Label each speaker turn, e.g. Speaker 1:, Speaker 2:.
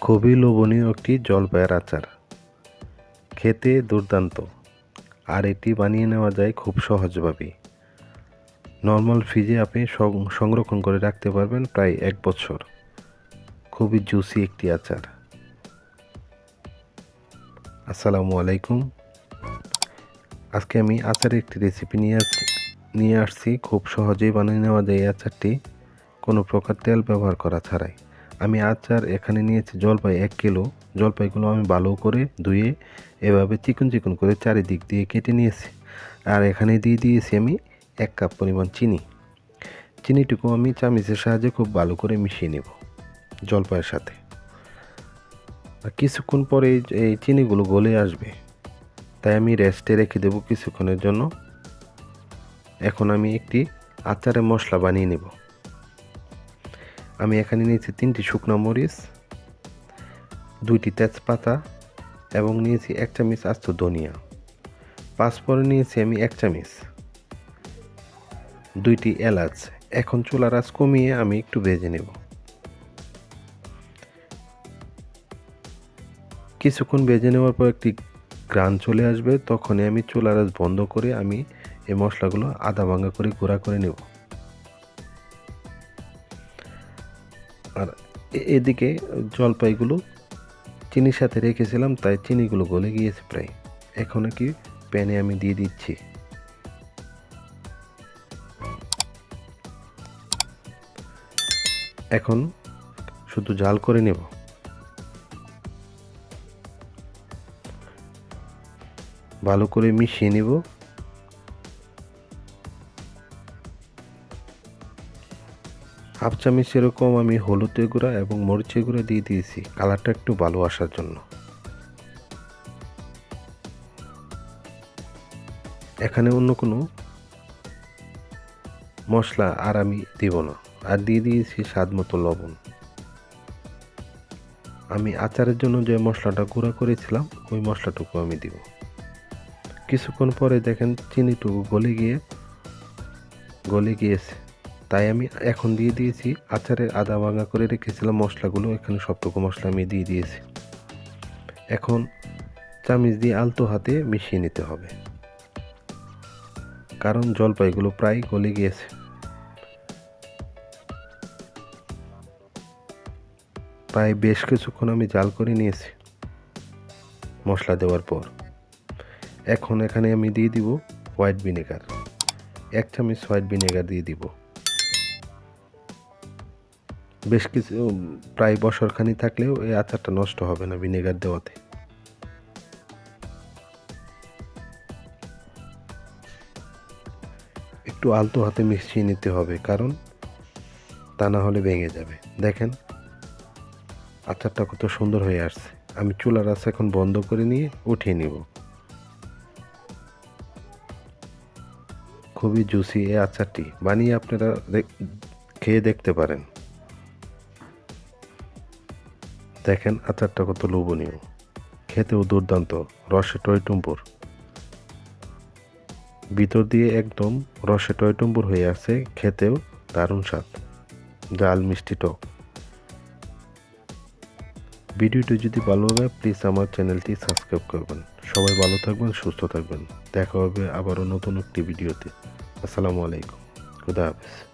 Speaker 1: খুবই লোভনীয় একটি জলপাইয়ের আচার। খেতে দুর্দান্ত। আর এটি বানিয়ে নেওয়া যায় খুব সহজভাবে। নর্মাল ফ্রিজে আপনি সংরক্ষণ করে রাখতে পারবেন প্রায় এক বছর। খুবই জুসি একটি আচার। আসসালামু আলাইকুম। আজকে আমি আচারের একটি রেসিপি নিয়ে নিয়ে আসছি। খুব সহজেই বানিয়ে নেওয়া যায় এই আচারটি। কোনো প্রকার তেল ব্যবহার করা ছাড়াই। আমি আচার এখানে নিয়েছি জলপাই এক কিলো। জলপাইগুলো আমি ভালো করে ধুয়ে এভাবে চিকন চিকন করে চারিদিক দিয়ে কেটে নিয়েছি। আর এখানে দিয়ে দিয়েছি আমি এক কাপ পরিমাণ চিনি। চিনিটুকু আমি চামিচের সাহায্যে খুব ভালো করে মিশিয়ে নেব জলপাইয়ের সাথে। আর কিছুক্ষণ পরে এই- চিনিগুলো গলে আসবে। তাই আমি রেস্টে রেখে দেবো কিছুক্ষণের জন্য। এখন আমি একটি আচারের মশলা বানিয়ে নেব। আমি এখানে নিয়েছি তিনটি শুকনো মরিচ, দুইটি তেজপাতা এবং নিয়েছি এক চামচ আস্ত ধনিয়া। পাঁচফোড়ন নিয়েছি আমি এক চামচ দুইটি এলাচ। এখন চুলার আঁচ কমিয়ে আমি একটু ভেজে নেব। কিছুক্ষণ ভেজে নেওয়ার পর একটি গ্রান চলে আসবে, তখনই আমি চুলার আঁচ বন্ধ করে আমি এই মশলাগুলো আদা ভাঙা করে গুঁড়া করে নেব। আর এদিকে জলপাইগুলো চিনির সাথে রেখেছিলাম, তাই চিনিগুলো গলে গিয়েছে প্রায়। এখন কি প্যানে আমি দিয়ে দিচ্ছি। এখন শুধু জাল করে নেব। ভালো করে মিশিয়ে নেব। হাফ চামচ এরকম আমি হলুদের গুঁড়া এবং মরিচের গুঁড়া দিয়ে দিয়েছি। কালারটা একটু ভালো আসার জন্য। এখানে অন্য কোনো মশলা আর আমি দিব না। আর দিয়ে দিয়েছি স্বাদ মতো লবণ। আমি আচারের জন্য যে মশলাটা গুঁড়া করেছিলাম, ওই মশলাটুকু আমি দিব। কিছুক্ষণ পরে দেখেন চিনিটুকু গলে গিয়ে, গলে গিয়েছে। তাই আমি এখন দিয়ে দিয়েছি আচারের আদা ভাঙা করে রেখেছিলাম মশলাগুলো, এখানে সবটুকু মশলা আমি দিয়ে দিয়েছি। এখন চামিচ দিয়ে আলতো হাতে মিশিয়ে নিতে হবে। কারণ জলপাইগুলো প্রায় গলে গিয়েছে। প্রায় বেশ কিছুক্ষণ আমি জাল করে নিয়েছি মশলা দেওয়ার পর। এখন এখানে আমি দিয়ে দিব হোয়াইট ভিনেগার। এক চামচ হোয়াইট ভিনেগার দিয়ে দিব। বেশ কিছু প্রায় বছরখানি থাকলেও এই আচারটা নষ্ট হবে না ভিনেগার দেওয়াতে। একটু আলতো হাতে মিশিয়ে নিতে হবে, কারণ তা না হলে ভেঙে যাবে। দেখেন, আচারটা কত সুন্দর হয়ে আসছে। আমি চুলার আঁচ এখন বন্ধ করে নিয়ে উঠিয়ে নিব। খুবই জুসি এই আচারটি। বানিয়ে আপনারা খেয়ে দেখতে পারেন। দেখেন আচারটা কত লোভনীয়। খেতেও দুর্দান্ত, রসে টয়টুম্পুর ভিতর দিয়ে একদম রসে টয়টুম্পুর হয়ে আছে খেতেও দারুণ স্বাদ। ডাল মিষ্টি টক। ভিডিওটি যদি ভালো লাগে প্লিজ আমার চ্যানেলটি সাবস্ক্রাইব করবেন। সবাই ভালো থাকবেন, সুস্থ থাকবেন। দেখা হবে আবারও নতুন একটি ভিডিওতে। আসসালামু আলাইকুম। খুদা হাফেজ।